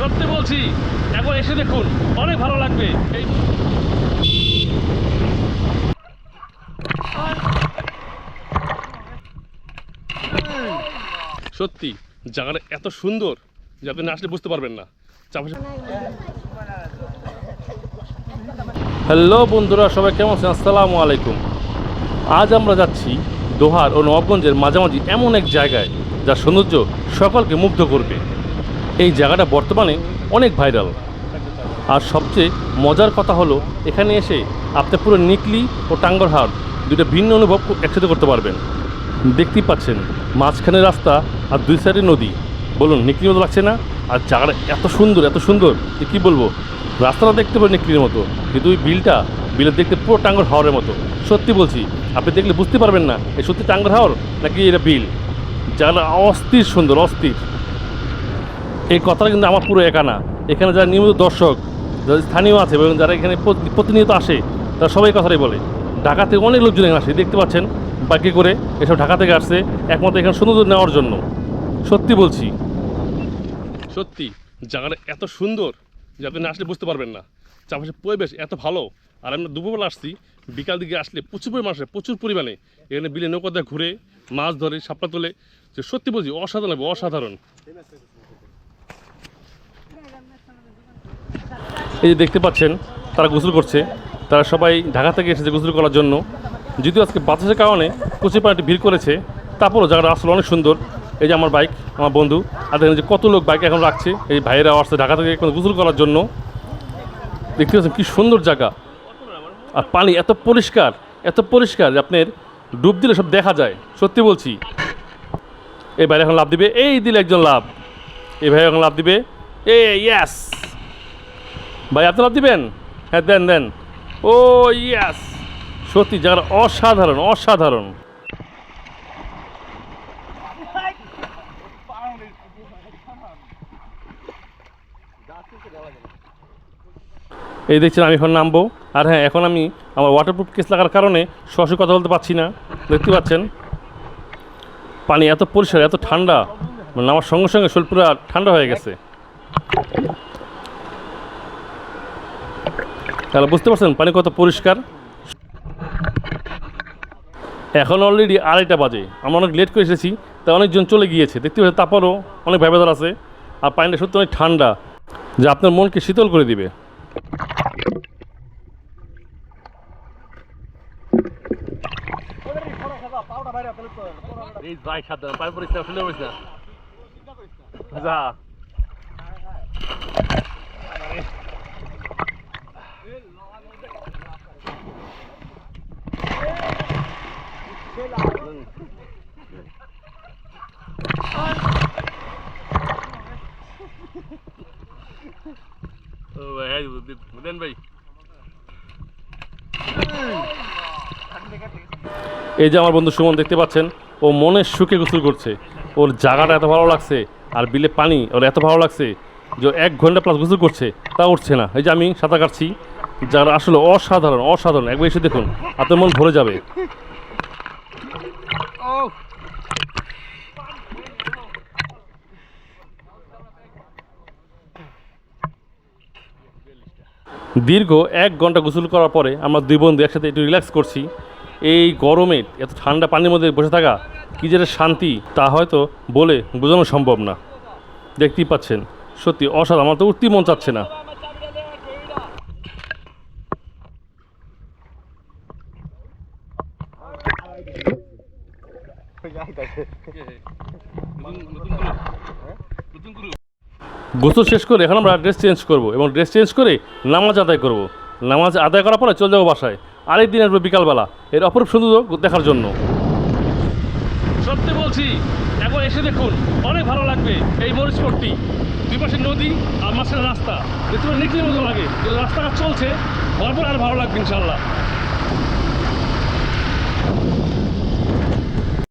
সত্যি বলছি, একবার এসে দেখুন, অনেক ভালো লাগবে। সত্যি, জায়গাটা এত সুন্দর যে আপনি আসলে বুঝতে পারবেন না। হ্যালো বন্ধুরা, সবাই কেমন আছেন? আসসালামু আলাইকুম। আজ আমরা যাচ্ছি দোহার ও নবাবগঞ্জের মাঝামাঝি এমন এক জায়গায় যার সৌন্দর্য সকলকে মুগ্ধ করবে। এই জায়গাটা বর্তমানে অনেক ভাইরাল। আর সবচেয়ে মজার কথা হলো, এখানে এসে আপনি পুরো নিকলি ও টাঙ্গর টাঙ্গরহাট দুটো ভিন্ন অনুভব একসাথে করতে পারবেন। দেখতেই পাচ্ছেন, মাঝখানে রাস্তা আর দুই সাইডে নদী। বলুন নিকলির মতো লাগছে না? আর জায়গাটা এত সুন্দর এত সুন্দর যে কী বলব? রাস্তাটা দেখতে পারেন নিকলির মতো, কিন্তু ওই বিলটা বিলের দেখতে পুরো টাঙ্গর হাওয়ারের মতো। সত্যি বলছি, আপনি দেখলে বুঝতে পারবেন না এই সত্যি টাঙ্গর হাওর নাকি এটা বিল? জায়গাটা অস্থির সুন্দর, অস্থির। এই কথাটা কিন্তু আমার পুরো একা না। এখানে যারা নিয়মিত দর্শক, যারা স্থানীয় আছে এবং যারা এখানে প্রতিনিয়ত আসে, তারা সবাই কথাটাই বলে। ঢাকা থেকে অনেক লোকজন এখানে আসে দেখতে পাচ্ছেন বাইকে করে এসব ঢাকা থেকে আসছে, একমাত্র এখানে সৌন্দর্য নেওয়ার জন্য। সত্যি বলছি। সত্যি, জায়গাটা এত সুন্দর যে আপনি না আসলে বুঝতে পারবেন না। চারপাশে পরিবেশ এত ভালো। আর আমরা দুপুরবেলা আসছি, বিকাল দিকে আসলে প্রচুর পরিমাণ আসে, প্রচুর পরিমাণে। এখানে বিলে নৌকা ঘুরে, মাছ ধরে, সাপলা তোলে। যে সত্যি বলছি, অসাধারণ লাগবে, অসাধারণ। এই যে দেখতে পাচ্ছেন, তারা গোসল করছে। তারা সবাই ঢাকা থেকে এসেছে গোসল করার জন্য। যদিও আজকে বাতাসের কারণে প্রচুর পানিটি ভিড় করেছে, তারপরও জায়গাটা আসলে অনেক সুন্দর। এই যে আমার বাইক, আমার বন্ধু, আর দেখেন যে কত লোক বাইক এখন রাখছে। এই ভাইয়েরা আসছে ঢাকা থেকে এখন গোসল করার জন্য। দেখতে পাচ্ছেন কী সুন্দর জায়গা। আর পানি এত পরিষ্কার এত পরিষ্কার যে আপনার ডুব দিলে সব দেখা যায়। সত্যি বলছি। এই বাইরে এখন লাভ দিবে, এই দিলে একজন লাভ। এই ভাই এখন লাভ দিবে এ ইয়াস ভাই আপনি লাভ দিবেন? হ্যাঁ দেন দেন। ও ইয়াস সত্যি জায়গাটা অসাধারণ অসাধারণ। এই দেখছেন, আমি এখন নামবো। আর হ্যাঁ এখন আমি আমার ওয়াটারপ্রুফ কেস লাগার কারণে সরাসরি কথা বলতে পারছি না। দেখতে পাচ্ছেন? পানি এত পরিষ্কার, এত ঠান্ডা। মানে আমার সঙ্গে সঙ্গে শরীর পুরো ঠান্ডা হয়ে গেছে। তাহলে বুঝতে পারছেন, পানি কত পরিষ্কার? এখন অলরেডি আড়াইটা বাজে। আমরা অনেক লেট করে এসেছি, তা অনেকজন চলে গিয়েছে। দেখতে পাচ্ছি তারপরও অনেক ভেবেদার আছে, আর পানিটা সত্যি অনেক ঠান্ডা, যা আপনার মনকে শীতল করে দিবে। এই ও ভাই ভাই। এই যে আমার বন্ধু সুমন দেখতে পাচ্ছেন ও মনের সুখে গোসল করছে। ওর জায়গাটা এত ভালো লাগছে আর বিলে পানি ওর এত ভালো লাগছে যে এক ঘণ্টা প্লাস গোসল করছে তা উঠছে না। এই যে আমি সাঁতার কাটছি যারা আসলে অসাধারণ অসাধারণ একবার এসে দেখুন আপনার মন ভরে যাবে। দীর্ঘ এক ঘণ্টা গোসল করার পরে আমরা দুই বন্ধু একসাথে একটু রিল্যাক্স করছি। এই গরমে এত ঠান্ডা পানির মধ্যে বসে থাকা কী যে একটা শান্তি, তা হয়তো বলে বোঝানো সম্ভব না। দেখতেই পাচ্ছেন, সত্যি অসাধারণ, আমার তো উঠতেই মন চাচ্ছে না। গোসল শেষ করে এখন আমরা ড্রেস চেঞ্জ করব এবং ড্রেস চেঞ্জ করে নামাজ আদায় করব। নামাজ আদায় করার পরে চলে যাব বাসায়। আরেক দিন আসব বিকালবেলা এর অপরূপ সৌন্দর্য দেখার জন্য। সত্যি বলছি, এখন এসে দেখুন, অনেক ভালো লাগবে এই মরিচ পট্টি। দুই পাশে নদী আর মাঝখানে রাস্তা। দেখতে পাবেন মতো লাগে রাস্তাটা চলছে হওয়ার পর আর ভালো লাগবে ইনশাল্লাহ